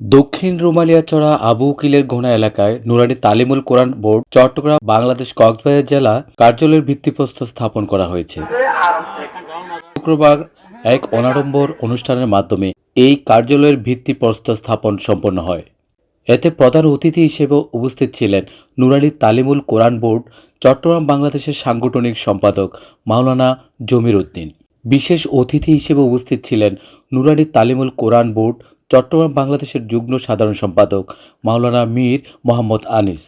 দক্ষিণ রুমালিয়াচড়া আবু উকিলের ঘোনা এলাকায় নুরানি তালিমুল কোরআন বোর্ড, চট্টগ্রাম, বাংলাদেশ, কক্সবাজার জেলা কার্যালয়ের ভিত্তিপ্রস্তর স্থাপন করা হয়েছে। শুক্রবার এক অনাড়ম্বর অনুষ্ঠানের মাধ্যমে এই কার্যালয়ের ভিত্তিপ্রস্তর স্থাপন সম্পন্ন হয়। এতে প্রধান অতিথি হিসেবে উপস্থিত ছিলেন নুরানি তালিমুল কোরআন বোর্ড, চট্টগ্রাম বাংলাদেশের সাংগঠনিক সম্পাদক মাওলানা জমির উদ্দিন। বিশেষ অতিথি হিসেবে উপস্থিত ছিলেন নুরানি তালিমুল কোরআন বোর্ড, চট্টগ্রাম বাংলাদেশের যুগ্ম সাধারণ সম্পাদক মাওলানা মীর মোহাম্মদ আনিস,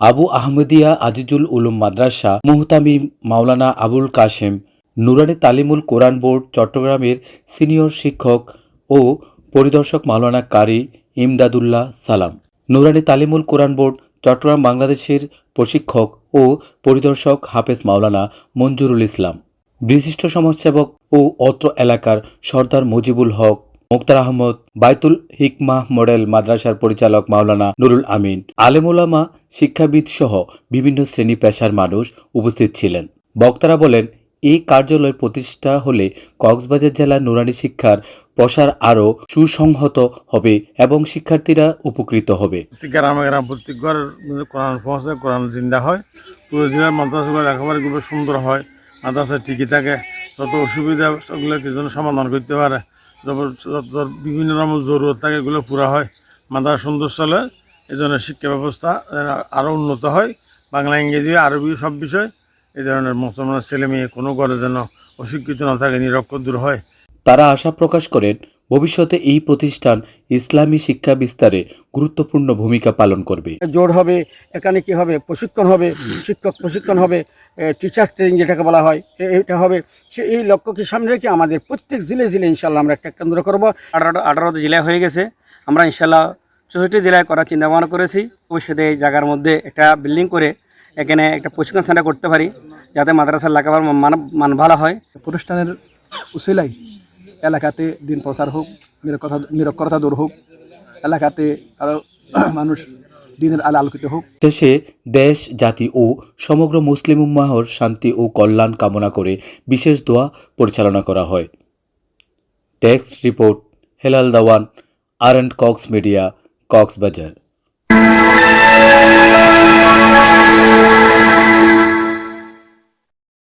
আবু আহমদিয়া আজিজুল উলুম মাদ্রাসা মুহতামি মাওলানা আবুল কাশেম, নুরানি তালিমুল কোরআন বোর্ড, চট্টগ্রামের সিনিয়র শিক্ষক ও পরিদর্শক মাওলানা কারি ইমদাদুল্লাহ সালাম, নুরানি তালিমুল কোরআন বোর্ড, চট্টগ্রাম বাংলাদেশের প্রশিক্ষক ও পরিদর্শক হাফেজ মাওলানা মঞ্জুরুল ইসলাম। বিশিষ্ট সমাজসেবক ও অত্র এলাকার সর্দার মুজিবুল হক, মুক্তার আহমদ, বাইতুল হিকমাহ মডেল মাদ্রাসার পরিচালক মাওলানা নুরুল আমিন আলেমুলামা শিক্ষাবিদ সহ বিভিন্ন শ্রেণি পেশার মানুষ উপস্থিত ছিলেন। বক্তারা বলেন, এই কার্যালয় প্রতিষ্ঠা হলে কক্সবাজার জেলার নুরানি শিক্ষার প্রসার আরও সুসংহত হবে এবং শিক্ষার্থীরা উপকৃত হবে। গ্রামে গ্রাম প্রত্যেক ঘর কোরআন কোরআন জিন্দা হয়, পুরো জেলার মাদ্রাসাগুলো একেবারে খুব সুন্দর হয়। মাদ্রাসা ঠিকই থাকে। যত অসুবিধা সেগুলো কিছু সমাধান করতে পারে। বিভিন্ন রকম জরুরত থাকে, এগুলো পুরা হয়। মাদ্রাসা সুন্দর চলে এই ধরনের শিক্ষা ব্যবস্থা আরও উন্নত হয়। বাংলা, ইংরেজি, আরবি সব বিষয় এই ধরনের মুসলমানের ছেলে মেয়ে কোনো ঘরে যেন অশিক্ষিত না থাকে, নিরক্ষ দূর হয়। তারা আশা প্রকাশ করেন ভবিষ্যতে এই প্রতিষ্ঠান ইসলামী শিক্ষা বিস্তারে গুরুত্বপূর্ণ ভূমিকা পালন করবে। জোর হবে এখানে কি হবে? প্রশিক্ষণ হবে শিক্ষক প্রশিক্ষণ হবে টিচার ট্রেনিং যেটাকে বলা হয় এটা হবে। সে এই লক্ষ্যকে সামনে রেখে আমাদের প্রত্যেক জিলে জিলে ইনশাল্লাহ আমরা একটা কেন্দ্র করব। আঠারো আঠারোটা জেলায় হয়ে গেছে। আমরা ইনশাল্লাহ চৌষট্টি জেলায় করার চিন্তা ভাবনা করেছি। ভবিষ্যতে এই জায়গার মধ্যে একটা বিল্ডিং করে এখানে একটা প্রশিক্ষণ সেন্টার করতে পারি যাতে মাদ্রাসার লেখাপড়ার মান মান ভালো হয়। প্রতিষ্ঠানের উসিলাই এলাকাতে দিন প্রচার হোক নিরক্ষরতা নিরক্ষরতা দূর হোক, এলাকাতে আরও মানুষ দিনের আলো আলোকিত হোক। শেষে দেশ, জাতি ও সমগ্র মুসলিম উম্মাহর শান্তি ও কল্যাণ কামনা করে বিশেষ দোয়া পরিচালনা করা হয়। Text report Helal Dawan, R and Cox media, Cox's Bazar.